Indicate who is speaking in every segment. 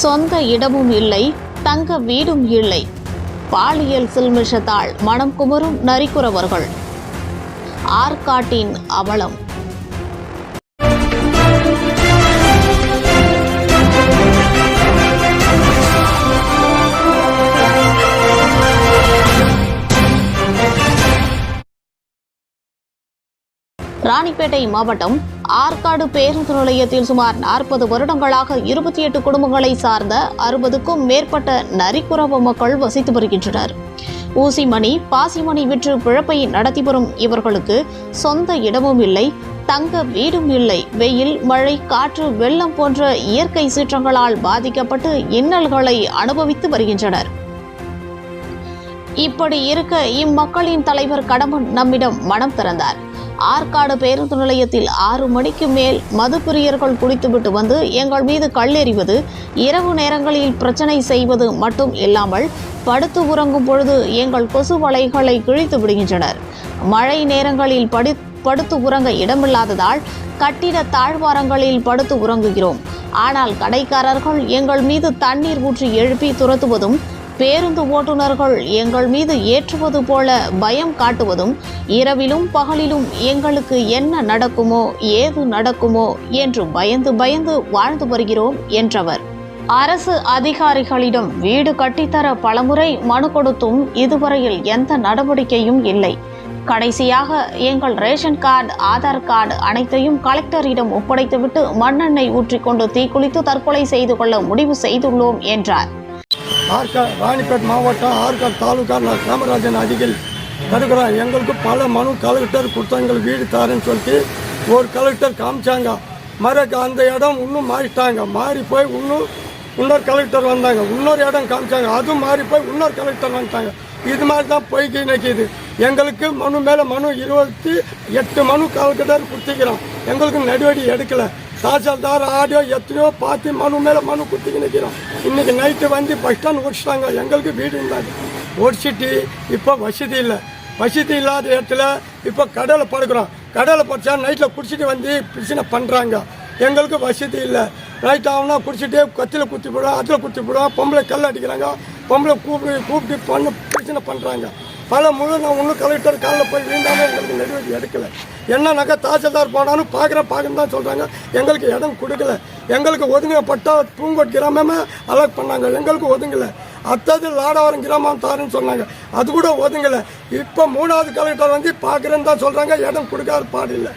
Speaker 1: சொந்த இடமும் இல்லை தங்க வீடும் இல்லை. பாலியல் சில்மிஷத்தால் மனம் குமரும் நரிக்குறவர்கள். ஆற்காட்டின் அவலம். ராணிப்பேட்டை மாவட்டம் ஆற்காடு பேருந்து நிலையத்தில் சுமார் நாற்பது வருடங்களாக இருபத்தி எட்டு குடும்பங்களை சார்ந்த அறுபதுக்கும் மேற்பட்ட நரிக்குறவ மக்கள் வசித்து வருகின்றனர். ஊசிமணி பாசிமணி விற்று பிழப்பை நடத்தி வரும் இவர்களுக்கு சொந்த இடமும் இல்லை தங்க வீடும் இல்லை. வெயில் மழை காற்று வெள்ளம் போன்ற இயற்கை சீற்றங்களால் பாதிக்கப்பட்டு இன்னல்களை அனுபவித்து வருகின்றனர். இப்படி இருக்க இம்மக்களின் தலைவர் கடம்பன் நம்மிடம் மனம் திறந்தார். ஆற்காடு பேருந்து நிலையத்தில் ஆறு மணிக்கு மேல் மதுப்பிரியர்கள் குளித்துவிட்டு குடித்துவிட்டு வந்து எங்கள் மீது கல்லெறிவது இரவு நேரங்களில் பிரச்சனை செய்வது மட்டும் இல்லாமல் படுத்து உறங்கும் பொழுது எங்கள் கொசு வலைகளை கிழித்து விடுகின்றனர். மழை நேரங்களில் படி படுத்து உறங்க இடமில்லாததால் கட்டிட தாழ்வாரங்களில் படுத்து உறங்குகிறோம். ஆனால் கடைக்காரர்கள் எங்கள் மீது தண்ணீர் ஊற்றி எழுப்பி துரத்துவதும் பேருந்து ஓட்டுநர்கள் எங்கள் மீது ஏற்றுவது போல பயம் காட்டுவதும் இரவிலும் பகலிலும் எங்களுக்கு என்ன நடக்குமோ ஏது நடக்குமோ என்று பயந்து பயந்து வாழ்ந்து வருகிறோம் என்றவர். அரசு அதிகாரிகளிடம் வீடு கட்டித்தர பலமுறை மனு கொடுத்தும் இதுவரையில் எந்த நடவடிக்கையும் இல்லை. கடைசியாக எங்கள் ரேஷன் கார்டு ஆதார் கார்டு அனைத்தையும் கலெக்டரிடம் ஒப்படைத்துவிட்டு மண்ணெண்ணெய் ஊற்றிக்கொண்டு தீக்குளித்து தற்கொலை செய்து கொள்ள முடிவு செய்துள்ளோம் என்றார்.
Speaker 2: ஆற்காடு ராணிப்பேட் மாவட்டம் ஆற்காடு தாலுகா நான் காமராஜன் அடிகள் தடுக்கிறான் எங்களுக்கு பல மனு கலெக்டர் கொடுத்தா எங்களுக்கு வீடு தரேன்னு சொல்லிட்டு ஒரு கலெக்டர் காமிச்சாங்க. மறுக்க அந்த இடம் இன்னும் மாறிட்டாங்க. மாறி போய் இன்னும் இன்னொரு கலெக்டர் வந்தாங்க. இன்னொரு இடம் காமிச்சாங்க. அதுவும் மாறி போய் இன்னொரு கலெக்டர் வந்துட்டாங்க. இது மாதிரி தான் போய்க்கு நிற்கிது எங்களுக்கு மனு மேலே மனு இருபத்தி எட்டு மனு கலெக்டர் கொடுத்துக்கிறோம் எங்களுக்கு நடவடிக்கை எடுக்கலை. தாசில்தார் ஆடியோ எத்தனையோ பார்த்து மனு மேலே மனு குத்திக்கு நிற்கிறோம் இன்னைக்கு நைட்டு வந்து பஸ் ஸ்டாண்ட் ஓடிச்சிட்டாங்க. எங்களுக்கு வீடு இருந்தாங்க ஓடிச்சிட்டு இப்போ வசதி இல்லை. வசதி இல்லாத இடத்துல இப்போ கடலை படுக்கிறோம். கடலை படித்தா நைட்டில் குடிச்சிட்டு வந்து பிரச்சனை பண்ணுறாங்க எங்களுக்கு வசதி இல்லை. நைட் ஆகுனா குடிச்சிட்டு கத்தியில் குத்தி போடுவோம் அதில் குத்தி போடுவோம் பொம்பளை கல் அடிக்கிறாங்க. பொம்பளை கூப்பிட்டு கூப்பிட்டு பண்ண பிரச்சனை பண்ணுறாங்க மழை முழு நான் ஒன்றும் கலெக்டர் காலில் போய் வீண்டாமல் எங்களுக்கு நடவடிக்கை எடுக்கல. என்னன்னாக்கா தாசில்தார் போனாலும் பார்க்குறேன் பார்க்குன்னு தான் சொல்கிறாங்க எங்களுக்கு இடம் கொடுக்கல. எங்களுக்கு ஒதுங்கப்பட்ட பூங்கோட் கிராமமே அலர்ட் பண்ணாங்க. எங்களுக்கு ஒதுங்கலை. அத்தது லாடவரம் கிராமம் தாருன்னு சொன்னாங்க. அது கூட ஒதுங்கலை. இப்போ மூணாவது கலெக்டர் வந்து பார்க்குறேன்னு தான் சொல்கிறாங்க இடம் கொடுக்காத பாடில்லை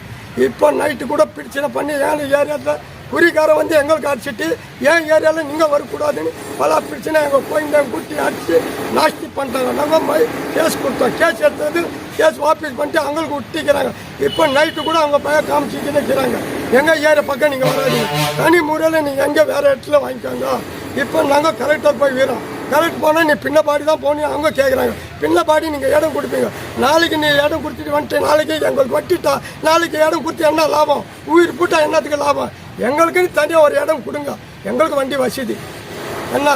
Speaker 2: இப்போ நைட்டு கூட பிரச்சனை பண்ணி ஏன் ஏரியாவில் குறிக்காரன் வந்து எங்களுக்கு அடிச்சிட்டு என் ஏரியாவில் நீங்கள் வரக்கூடாதுன்னு பல பிரச்சனை எங்கள் கோயந்த கூட்டி அடிச்சு நாஸ்தி பண்ணிட்டாங்க. நாங்கள் போய் கேஸ் கொடுத்தோம். கேஸ் எடுத்தது கேஸ் வாபஸ் பண்ணிட்டு அவங்களுக்கு விட்டிக்கிறாங்க இப்போ நைட்டு கூட அவங்க பையன் காமிச்சிக்கிட்டு இருக்கிறாங்க எங்கள் ஏரியா பக்கம் நீங்கள் வராதீங்க. தனி முறையில் நீங்கள் எங்கே வேறு இடத்துல வாங்கிக்கோங்க. இப்போ நாங்கள் கரெக்டாக போய் வீரோம். கரெக்ட் போனால் நீ பின்னப்பாடி தான் போனீங்க அவங்க கேட்குறாங்க பின்னப்பாடி நீங்கள் இடம் கொடுப்பீங்க. நாளைக்கு நீ இடம் கொடுத்துட்டு வந்துட்டு நாளைக்கு எங்களுக்கு வட்டிட்டா நாளைக்கு இடம் கொடுத்து என்ன லாபம்? உயிர் போட்டால் என்னத்துக்கு லாபம்? எங்களுக்குன்னு தனியாக ஒரு இடம் கொடுங்க. எங்களுக்கு வண்டி வசதி. என்ன?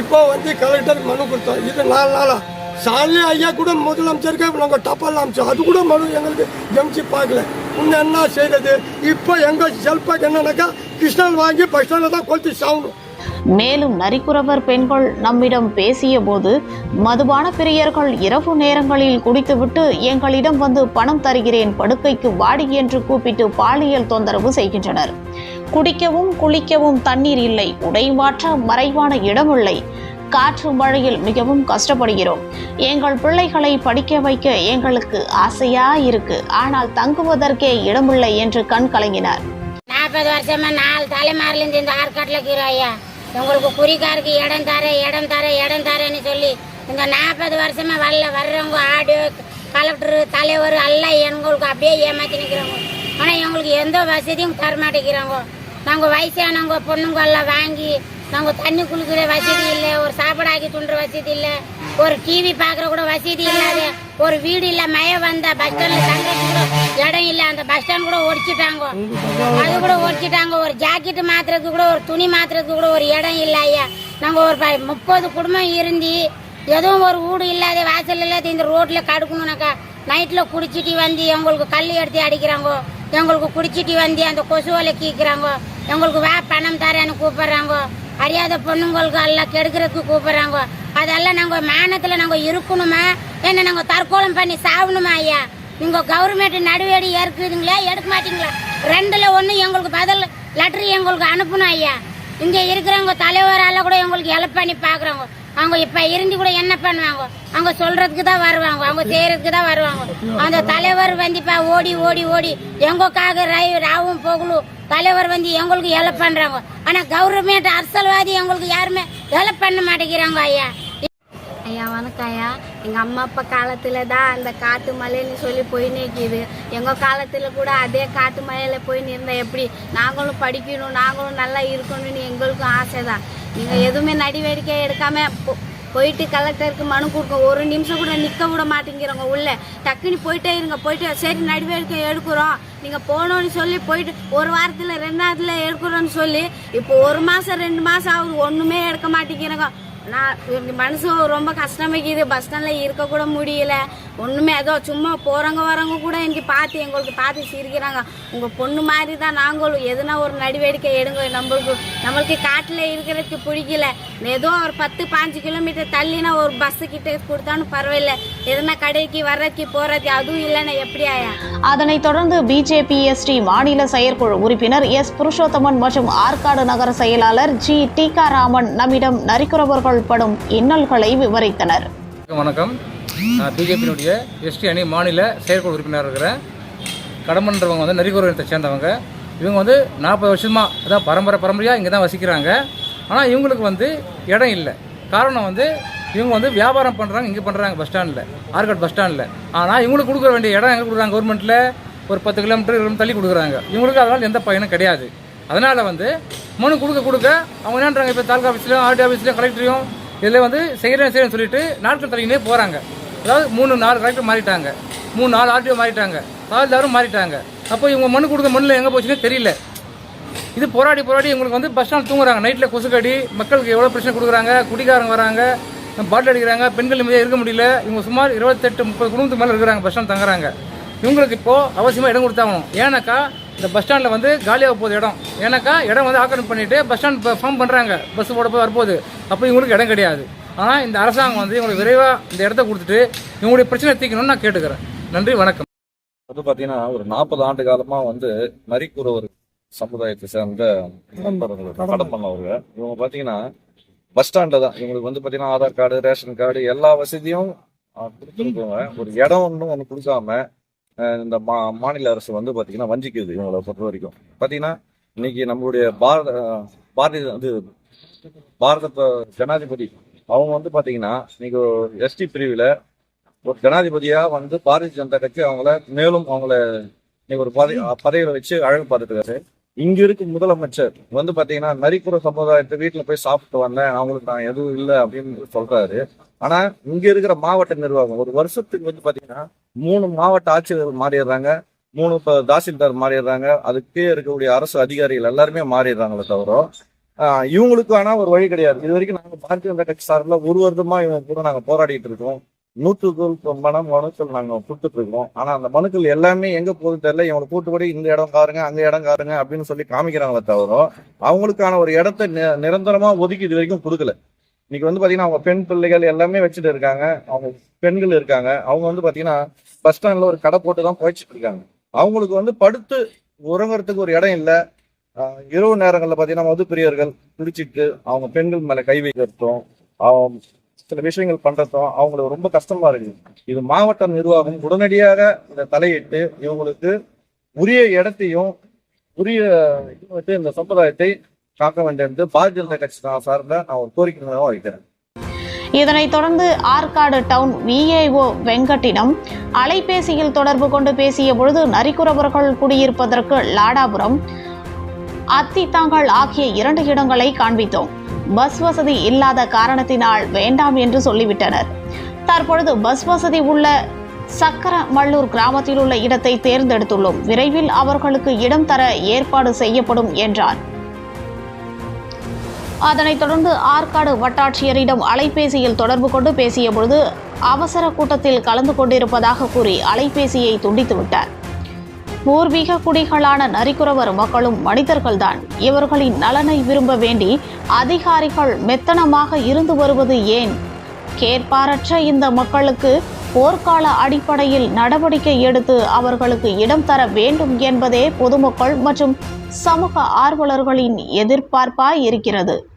Speaker 2: இப்போ வந்து கலெக்டர் மனு கொடுத்தோம். இது நாலு நாளா. சாலி ஐயா கூட முதலமைச்சருக்கு நாங்கள் டப்பால் அமைச்சோம் அது கூட மனு எங்களுக்கு கமிச்சு பார்க்கல. இன்னும் என்ன செய்யறது இப்போ எங்கள் செல்பாக்கு என்னன்னாக்கா கிருஷ்ணன் வாங்கி பஸ் ஸ்டாண்டில் தான் கொளுத்து சாகணும்
Speaker 1: மேலும் நரிக்குறவர் பெண்கள் நம்மிடம் பேசிய போது மதுபான பிரியர்கள் இரவு நேரங்களில் குடித்துவிட்டு எங்களிடம் வந்து பணம் தருகிறேன் படுக்கைக்கு வாடி என்று கூப்பிட்டு பாலியல் தொந்தரவு செய்கின்றனர். குடிக்கவும் குளிக்கவும் தண்ணீர் இல்லை. உடை மாற்ற மறைவான இடமில்லை. காற்று மழையில் மிகவும் கஷ்டப்படுகிறோம். எங்கள் பிள்ளைகளை படிக்க வைக்க எங்களுக்கு ஆசையா இருக்கு. ஆனால் தங்குவதற்கே இடமில்லை என்று கண் கலங்கினார்.
Speaker 3: நாற்பது வருஷமா நாலு தலைமாரிலிருந்து இந்த ஆற்காட்டில் இருக்கிறோம் ஐயா. உங்களுக்கு குறிக்காருக்கு இடம் தர இடம் தர இடம் தரேன்னு சொல்லி. இந்த நாற்பது வருஷமா வரல வர்றவங்க ஆடு கலெக்டர் தலைவர் எல்லாம் எங்களுக்கு அப்படியே ஏமாற்றி நிற்கிறாங்க ஆனால் எங்களுக்கு எந்த வசதியும் தரமாட்டேங்கிறாங்க நாங்கள் வயசானவங்க பொண்ணுங்க எல்லாம் வாங்கி நாங்கள் தண்ணி குளிக்கிற வசதி இல்லை ஒரு சாப்பாடு ஆக்கி துண்டுற வசதி இல்லை. ஒரு டிவி பார்க்குற கூட வசதி இல்லாத ஒரு வீடு இல்லை மழை வந்த பஸ் ஸ்டாண்ட்ல தங்கறதுக்கு கூட இடம் இல்லை. அந்த பஸ் ஸ்டாண்ட் கூட ஒடிச்சிட்டாங்க. அது கூட ஒடிச்சிட்டாங்க. ஒரு ஜாக்கெட் மாத்துறதுக்கு கூட ஒரு துணி மாத்துறதுக்கு கூட ஒரு இடம் இல்லை ஐயா. நாங்கள் ஒரு ப- முப்பது குடும்பம் இருந்து எதுவும் ஒரு வீடு இல்லாத வாசல் இல்லாத இந்த ரோட்ல கடுக்கணும்னாக்கா நைட்ல குடிச்சிட்டு வந்து எங்களுக்கு கல் எடுத்து அடிக்கிறாங்க. எங்களுக்கு குடிச்சிட்டு வந்து அந்த கொசுவலை கீக்குறாங்க. எங்களுக்கு வா பணம் தரேன்னு கூப்பிடுறாங்க. அறியாத பொண்ணுங்களுக்கு எல்லாம் கெடுக்கிறதுக்கு கூப்பிடுறாங்க. அதெல்லாம் நாங்கள் மானத்தில் நாங்கள் இருக்கணுமா? என்ன நாங்கள் தற்கொலை பண்ணி சாகணுமா ஐயா? நீங்க கவர்மெண்ட் நடுவேடி ஏற்குதுங்களா எடுக்க மாட்டீங்களா? ரெண்டுல ஒண்ணு எங்களுக்கு பதில் லெட்டர் எங்களுக்கு அனுப்பணும் ஐயா. இங்க இருக்கிறவங்க தலைவரால கூட எங்களுக்கு ஹெல்ப் பண்ணி பாக்குறாங்க அவங்க இப்ப இருந்து கூட என்ன பண்ணுவாங்க? அவங்க சொல்றதுக்கு தான் வருவாங்க அவங்க செய்யறதுக்கு தான் வருவாங்க. அந்த தலைவர் வந்து ஓடி ஓடி ஓடி எங்களுக்காக ரை- ராவும் போகலும் தலைவர் வந்து எங்களுக்கு ஹெல்ப் பண்றாங்க. ஆனா கவர்மெண்ட் அரசியல்வாதி எங்களுக்கு யாருமே ஹெல்ப் பண்ண மாட்டேங்கிறாங்க ஐயா.
Speaker 4: ஐயா வணக்கம் ஐயா. எங்கள் அம்மா அப்பா காலத்தில் தான் அந்த காட்டு மலைன்னு சொல்லி போய் நிற்கிது எங்கள் காலத்தில் கூட அதே காட்டு மலையில் போய் நின்றா எப்படி? நாங்களும் படிக்கணும் நாங்களும் நல்லா இருக்கணும்னு எங்களுக்கும் ஆசை தான் நீங்கள் எதுவுமே நடவடிக்கை எடுக்காமல் போ- போயிட்டு கலெக்டருக்கு மனு கொடுக்க ஒரு நிமிஷம் கூட நிற்க விட மாட்டேங்கிறவங்க உள்ள. டக்குன்னு போயிட்டே இருங்க போயிட்டு சரி நடவடிக்கை எடுக்கிறோம். நீங்கள் போகணும்னு சொல்லி போயிட்டு ஒரு வாரத்தில் ரெண்டு வாரத்தில் எடுக்கிறோன்னு சொல்லி இப்போ ஒரு மாதம் ரெண்டு மாதம் ஆகுது. ஒன்றுமே எடுக்க மாட்டேங்கிறாங்க. நான் மனசு ரொம்ப கஷ்டமாக்கிது. பஸ் ஸ்டாண்டில் இருக்கக்கூட முடியல. ஒன்றுமே ஏதோ சும்மா போகிறவங்க வரவங்க கூட எனக்கு பார்த்து எங்களுக்கு பார்த்து சிரிக்கிறாங்க. உங்கள் பொண்ணு மாதிரி தான் நாங்களும். எதுனா ஒரு நடவடிக்கை எடுங்க. நம்மளுக்கு நம்மளுக்கு காட்டில் இருக்கிறதுக்கு பிடிக்கல. ஏதோ ஒரு பத்து பாஞ்சு கிலோமீட்டர் தள்ளினா ஒரு பஸ்ஸு கிட்ட கொடுத்தாலும் பரவாயில்ல. எதுனா கடைக்கு வர்றதுக்கு போகிறதுக்கு அதுவும் இல்லைன்னா எப்படி ஆயா
Speaker 1: அதனைத் தொடர்ந்து பிஜேபி எஸ்டி மாநில செயற்குழு உறுப்பினர் எஸ் புருஷோத்தமன் மற்றும் ஆற்காடு நகர செயலாளர் ஜி. டீகாராமன் நம்மிடம் நரிக்குறவர்கள் படும் இன்னல்களை விவரித்தனர்.
Speaker 5: வணக்கம், நான் பிஜேபியினுடைய எஸ்டி அணி மாநில செயற்குழு உறுப்பினர் இருக்கிறேன். கடம்பன்றவங்க வந்து நரிகுறத்தை சேர்ந்தவங்க. இவங்க வந்து நாற்பது வருஷமா அதான் பரம்பரை பரம்பரையாக இங்கே தான் வசிக்கிறாங்க. ஆனால் இவங்களுக்கு வந்து இடம் இல்லை. காரணம் வந்து இவங்க வந்து வியாபாரம் பண்ணுறாங்க இங்கே பண்ணுறாங்க பஸ் ஸ்டாண்டில் ஆர்காட் பஸ் ஸ்டாண்டில். ஆனால் இவங்களுக்கு கொடுக்குற வேண்டிய இடம் எங்கே கொடுக்குறாங்க? கவர்மெண்ட்டில் ஒரு பத்து கிலோமீட்டர் தள்ளி கொடுக்குறாங்க. இவங்களுக்கு அதனால் எந்த பயனும் கிடையாது. அதனால் வந்து மனு கொடுக்க கொடுக்க அவங்க என்னன்றாங்க இப்போ தாலுகா ஆஃபீஸ்லையும் ஆர்டி ஆஃபீஸ்லையும் கலெக்டரையும் இதில் வந்து செய்கிறேன் செய்கிறேன்னு சொல்லிட்டு நாட்கள் தள்ளினே போகிறாங்க அதாவது மூணு நாலு கலெக்டர் மாறிட்டாங்க. மூணு நாலு ஆர்டிஓ மாறிட்டாங்க. தாழ்தாரும் மாறிட்டாங்க. அப்போ இவங்க மனு கொடுத்த மண்ணில் எங்கே போச்சுன்னே தெரியல. இது போராடி போராடி இவங்களுக்கு வந்து பஸ் ஸ்டாண்ட் தூங்குறாங்க. நைட்டில் கொசுக்கடி மக்களுக்கு எவ்வளோ பிரச்சனை கொடுக்குறாங்க? குடிகாரங்க வராங்க பாட்டில் அடிக்கிறாங்க பெண்கள் நிம்மதியாக இருக்க முடியல. இவங்க சுமார் இருபத்தெட்டு முப்பது குடும்பத்துக்கு மேலே இருக்கிறாங்க பஸ் ஸ்டாண்ட் தங்குறாங்க. இவங்களுக்கு இப்போது அவசியமாக இடம் கொடுத்தாகணும். ஏன்னாக்கா இந்த பஸ் ஸ்டாண்டில் வந்து காலியாக போகுது இடம். ஏன்னாக்கா இடம் வந்து ஆக்கிரமிப்பு பண்ணிட்டு பஸ் ஸ்டாண்ட் ஃபார்ம் பண்ணுறாங்க பஸ் போட போய் வரப்போகுது. அப்போ இவங்களுக்கு இடம் கிடையாது. ஆனால் இந்த அரசாங்கம் வந்து இவங்களுக்கு விரைவாக இந்த இடத்த கொடுத்துட்டு இவங்களுடைய பிரச்சனை தீர்க்கணும்னு நான் கேட்டுக்கிறேன். நன்றி வணக்கம்.
Speaker 6: வந்து பாத்தீங்கன்னா ஒரு நாற்பது ஆண்டு காலமா வந்து நரிக்குறவர் சமுதாயத்தை சேர்ந்த நண்பர்கள் கடன் அவங்க இவங்க பாத்தீங்கன்னா பஸ் ஸ்டாண்டில் தான். இவங்களுக்கு வந்து பாத்தீங்கன்னா ஆதார் கார்டு ரேஷன் கார்டு எல்லா வசதியும் கொடுத்துருக்கோங்க ஒரு இடம் ஒன்றும் ஒன்று கொடுக்காம இந்த மா மாநில அரசு வந்து பார்த்தீங்கன்னா வஞ்சிக்குது இவங்களை பொறுத்த வரைக்கும். பார்த்தீங்கன்னா இன்னைக்கு நம்மளுடைய பாரத பாரதிய வந்து பாரத ஜனாதிபதி அவங்க வந்து பார்த்தீங்கன்னா இன்னைக்கு எஸ்டி பிரிவில் ஒரு ஜனாதிபதியாக வந்து பாரதிய ஜனதா கட்சி அவங்கள மேலும் அவங்கள இன்னைக்கு ஒரு பதவி பதவியில் வச்சு அழகு பார்த்துருக்காரு இங்க இருக்கும் முதலமைச்சர். வந்து பாத்தீங்கன்னா நரிக்குற சமுதாயத்தை வீட்டுல போய் சாப்பிட்டு வந்தேன். அவங்களுக்கு நான் எதுவும் இல்லை அப்படின்னு சொல்றாரு. ஆனா இங்க இருக்கிற மாவட்ட நிர்வாகம் ஒரு வருஷத்துக்கு வந்து பாத்தீங்கன்னா மூணு மாவட்ட ஆட்சியர்கள் மாறிடுறாங்க. மூணு தாசில்தார் மாறிடுறாங்க. அதுக்கே இருக்கக்கூடிய அரசு அதிகாரிகள் எல்லாருமே மாறிடுறாங்களே தவிர இவங்களுக்கு ஆனா ஒரு வழி கிடையாது. இது வரைக்கும் நாங்க பாரதிய ஜனதா கட்சி சார்பில் ஒரு வருடமா இவங்க கூட நாங்க போராடிட்டு இருக்கோம். நூற்றுக்கு மனம் மனுக்கள் நாங்கள் கொடுத்துட்டு இருக்கோம். ஆனால் அந்த மனுக்கள் எல்லாமே எங்க போகுது தெரியல. இவங்களை கூட்டுப்படி இந்த இடம் காருங்க அங்க இடம் காருங்க அப்படின்னு சொல்லி காமிக்கிறாங்களே தவிர அவங்களுக்கான ஒரு இடத்த நி- நிரந்தரமா ஒதுக்கி இது வரைக்கும் கொடுக்கல. இன்னைக்கு வந்து பாத்தீங்கன்னா அவங்க பெண் பிள்ளைகள் எல்லாமே வச்சுட்டு இருக்காங்க. அவங்க பெண்கள் இருக்காங்க. அவங்க வந்து பாத்தீங்கன்னா பஸ் ஸ்டாண்ட்ல ஒரு கடை போட்டு தான் போயிட்டு இருக்காங்க. அவங்களுக்கு வந்து படுத்து உறங்குறதுக்கு ஒரு இடம் இல்லை. இரவு இரவு பார்த்தீங்கன்னா மது மதுப்பிரியர்கள் குடிச்சிட்டு அவங்க பெண்கள் மேலே கை வைக்கிறதும் அவங்க சில விஷயங்கள் பண்றதும் அவங்களுக்கு ரொம்ப கஷ்டமா இருக்கு. இது மாவட்ட நிர்வாகம் உடனடியாக இந்த தலையிட்டு இவங்களுக்கு உரிய இடத்தையும் உரிய இது வந்து இந்த சம்பிரதாயத்தை காக்க வேண்டியது பாரதிய ஜனதா கட்சி சார்ந்த நான் ஒரு கோரிக்கை வைக்கிறேன்.
Speaker 1: இதனைத் தொடர்ந்து ஆற்காடு டவுன் விஏஓ வெங்கட்டினம் அலைபேசியில் தொடர்பு கொண்டு பேசிய பொழுது நரிக்குறவர்கள் குடியிருப்பதற்கு லாடாபுரம் அத்தித்தாங்கல் ஆகிய இரண்டு இடங்களை காண்பித்தோம். பஸ் வசதி இல்லாத காரணத்தினால் வேண்டாம் என்று சொல்லிவிட்டனர். தற்பொழுது பஸ் வசதி உள்ள சக்கரமல்லூர் கிராமத்தில் உள்ள இடத்தை தேர்ந்தெடுத்துள்ளோம். விரைவில் அவர்களுக்கு இடம் தர ஏற்பாடு செய்யப்படும் என்றார். அதனைத் தொடர்ந்து ஆற்காடு வட்டாட்சியரிடம் அலைபேசியில் தொடர்பு கொண்டு பேசியபொழுது அவசர கூட்டத்தில் கலந்து கொண்டிருப்பதாக கூறி அலைபேசியை துண்டித்துவிட்டார் பூர்வீக குடிகளான நரிக்குறவர் மக்களும் மனிதர்கள்தான். இவர்களின் நலனை விரும்ப வேண்டி அதிகாரிகள் மெத்தனமாக இருந்து வருவது ஏன்? கேட்பாரற்ற இந்த மக்களுக்கு போர்க்கால அடிப்படையில் நடவடிக்கை எடுத்து அவர்களுக்கு இடம் தர வேண்டும் என்பதே பொதுமக்கள் மற்றும் சமூக ஆர்வலர்களின் எதிர்பார்ப்பாய் இருக்கிறது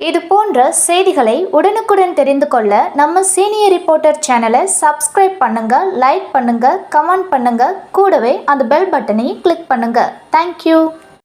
Speaker 7: இது போன்ற செய்திகளை உடனுக்குடன் தெரிந்து கொள்ள நம்ம சீனியர் ரிப்போர்ட்டர் சேனலை சப்ஸ்கிரைப் பண்ணுங்க லைக் பண்ணுங்க கமெண்ட் பண்ணுங்க கூடவே அந்த பெல் பட்டனையும் கிளிக் பண்ணுங்க. தேங்க்யூ